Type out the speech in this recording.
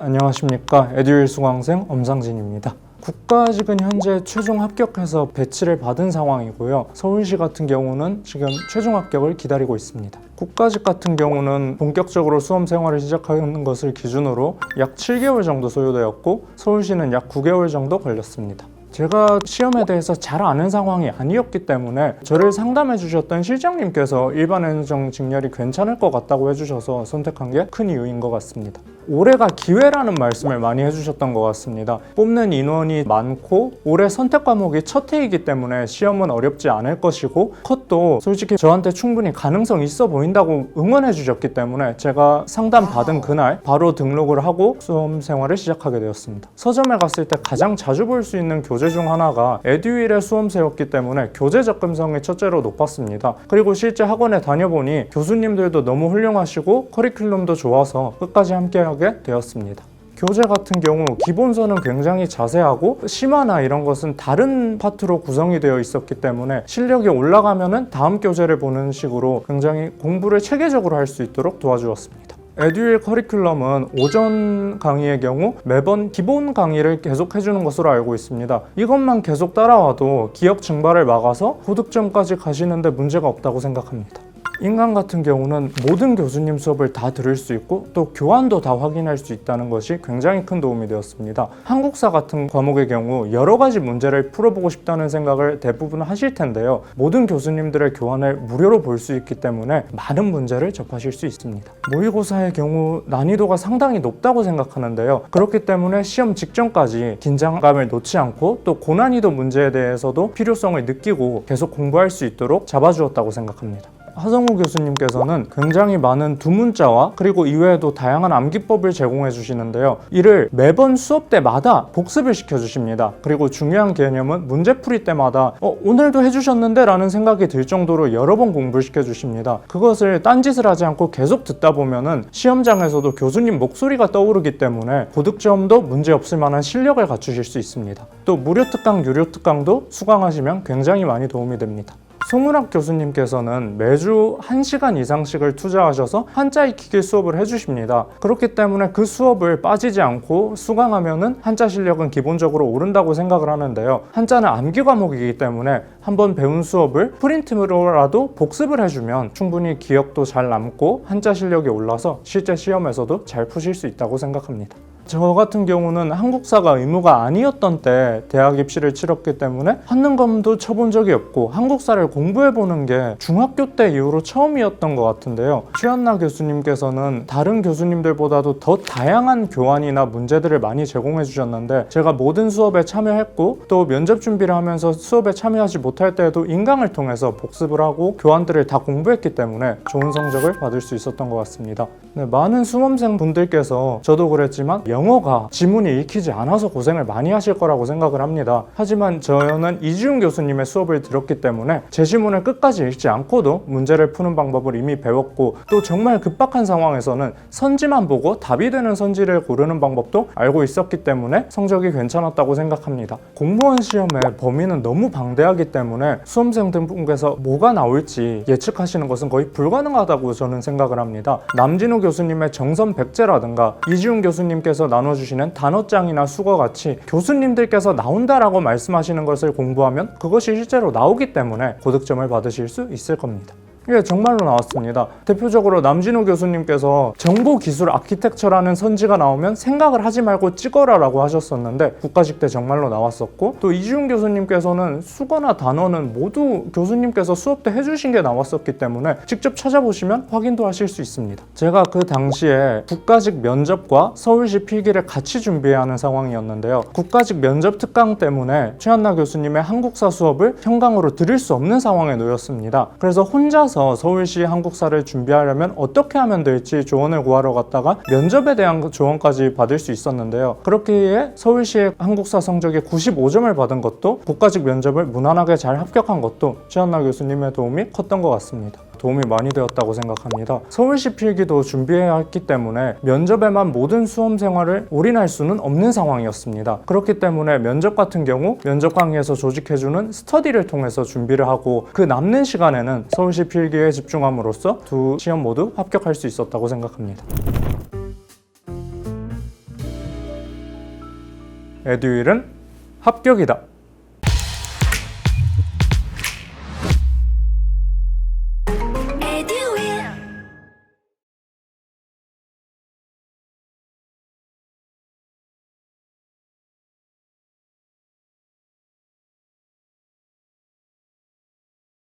안녕하십니까 에듀윌 수강생 엄상진입니다. 국가직은 현재 최종 합격해서 배치를 받은 상황이고요. 서울시 같은 경우는 지금 최종 합격을 기다리고 있습니다. 국가직 같은 경우는 본격적으로 수험 생활을 시작하는 것을 기준으로 약 7개월 정도 소요되었고 서울시는 약 9개월 정도 걸렸습니다. 제가 시험에 대해서 잘 아는 상황이 아니었기 때문에 저를 상담해 주셨던 실장님께서 일반 행정 직렬이 괜찮을 것 같다고 해주셔서 선택한 게 큰 이유인 것 같습니다. 올해가 기회라는 말씀을 많이 해주셨던 것 같습니다. 뽑는 인원이 많고 올해 선택 과목이 첫 해이기 때문에 시험은 어렵지 않을 것이고 컷도 솔직히 저한테 충분히 가능성 있어 보인다고 응원해 주셨기 때문에 제가 상담 받은 그날 바로 등록을 하고 수험 생활을 시작하게 되었습니다. 서점에 갔을 때 가장 자주 볼 수 있는 교재 중 하나가 에듀윌의 수험세였기 때문에 교재 접근성이 첫째로 높았습니다. 그리고 실제 학원에 다녀보니 교수님들도 너무 훌륭하시고 커리큘럼도 좋아서 끝까지 함께하게 되었습니다. 교재 같은 경우 기본서는 굉장히 자세하고 심화나 이런 것은 다른 파트로 구성이 되어 있었기 때문에 실력이 올라가면은 다음 교재를 보는 식으로 굉장히 공부를 체계적으로 할 수 있도록 도와주었습니다. 에듀윌 커리큘럼은 오전 강의의 경우 매번 기본 강의를 계속 해주는 것으로 알고 있습니다. 이것만 계속 따라와도 기억 증발을 막아서 고득점까지 가시는데 문제가 없다고 생각합니다. 인간 같은 경우는 모든 교수님 수업을 다 들을 수 있고 또 교환도 다 확인할 수 있다는 것이 굉장히 큰 도움이 되었습니다. 한국사 같은 과목의 경우 여러 가지 문제를 풀어보고 싶다는 생각을 대부분 하실 텐데요. 모든 교수님들의 교환을 무료로 볼 수 있기 때문에 많은 문제를 접하실 수 있습니다. 모의고사의 경우 난이도가 상당히 높다고 생각하는데요. 그렇기 때문에 시험 직전까지 긴장감을 놓지 않고 또 고난이도 문제에 대해서도 필요성을 느끼고 계속 공부할 수 있도록 잡아주었다고 생각합니다. 하성우 교수님께서는 굉장히 많은 두문자와 그리고 이외에도 다양한 암기법을 제공해 주시는데요. 이를 매번 수업 때마다 복습을 시켜 주십니다. 그리고 중요한 개념은 문제풀이 때마다 어, 오늘도 해주셨는데 라는 생각이 들 정도로 여러 번 공부를 시켜 주십니다. 그것을 딴짓을 하지 않고 계속 듣다 보면은 시험장에서도 교수님 목소리가 떠오르기 때문에 고득점도 문제 없을 만한 실력을 갖추실 수 있습니다. 또 무료 특강, 유료 특강도 수강하시면 굉장히 많이 도움이 됩니다. 송은학 교수님께서는 매주 1시간 이상씩을 투자하셔서 한자 익히기 수업을 해주십니다. 그렇기 때문에 그 수업을 빠지지 않고 수강하면은 한자 실력은 기본적으로 오른다고 생각을 하는데요. 한자는 암기 과목이기 때문에 한번 배운 수업을 프린트로라도 복습을 해주면 충분히 기억도 잘 남고 한자 실력이 올라서 실제 시험에서도 잘 푸실 수 있다고 생각합니다. 저 같은 경우는 한국사가 의무가 아니었던 때 대학 입시를 치렀기 때문에 한능검도 쳐본 적이 없고 한국사를 공부해 보는 게 중학교 때 이후로 처음이었던 것 같은데요. 최한나 교수님께서는 다른 교수님들보다도 더 다양한 교환이나 문제들을 많이 제공해 주셨는데 제가 모든 수업에 참여했고 또 면접 준비를 하면서 수업에 참여하지 못할 때에도 인강을 통해서 복습을 하고 교환들을 다 공부했기 때문에 좋은 성적을 받을 수 있었던 것 같습니다. 네, 많은 수험생 분들께서 저도 그랬지만 영어가 지문이 익히지 않아서 고생을 많이 하실 거라고 생각을 합니다. 하지만 저는 이지훈 교수님의 수업을 들었기 때문에 제 지문을 끝까지 읽지 않고도 문제를 푸는 방법을 이미 배웠고 또 정말 급박한 상황에서는 선지만 보고 답이 되는 선지를 고르는 방법도 알고 있었기 때문에 성적이 괜찮았다고 생각합니다. 공무원 시험의 범위는 너무 방대하기 때문에 수험생들분께서 뭐가 나올지 예측하시는 것은 거의 불가능하다고 저는 생각을 합니다. 남진우 교수님의 정선 백제라든가 이지훈 교수님께서 나눠주시는 단어장이나 수거 같이 교수님들께서 나온다라고 말씀하시는 것을 공부하면 그것이 실제로 나오기 때문에 고득점을 받으실 수 있을 겁니다. 이게 정말로 나왔습니다. 대표적으로 남진호 교수님께서 정보 기술 아키텍처라는 선지가 나오면 생각을 하지 말고 찍어라라고 하셨었는데 국가직 때 정말로 나왔었고 또 이지훈 교수님께서는 수거나 단어는 모두 교수님께서 수업 때 해주신 게 나왔었기 때문에 직접 찾아보시면 확인도 하실 수 있습니다. 제가 그 당시에 국가직 면접과 서울시 필기를 같이 준비해야 하는 상황이었는데요. 국가직 면접 특강 때문에 최한나 교수님의 한국사 수업을 현강으로 들을 수 없는 상황에 놓였습니다. 그래서 혼자 서 서울시 한국사를 준비하려면 어떻게 하면 될지 조언을 구하러 갔다가 면접에 대한 조언까지 받을 수 있었는데요. 그렇기에 서울시의 한국사 성적이 95점을 받은 것도 국가직 면접을 무난하게 잘 합격한 것도 최한나 교수님의 도움이 컸던 것 같습니다. 도움이 많이 되었다고 생각합니다. 서울시 필기도 준비해야 했기 때문에 면접에만 모든 수험 생활을 올인할 수는 없는 상황이었습니다. 그렇기 때문에 면접 같은 경우 면접 강의에서 조직해주는 스터디를 통해서 준비를 하고 그 남는 시간에는 서울시 필기에 집중함으로써 두 시험 모두 합격할 수 있었다고 생각합니다. 에듀윌은 합격이다.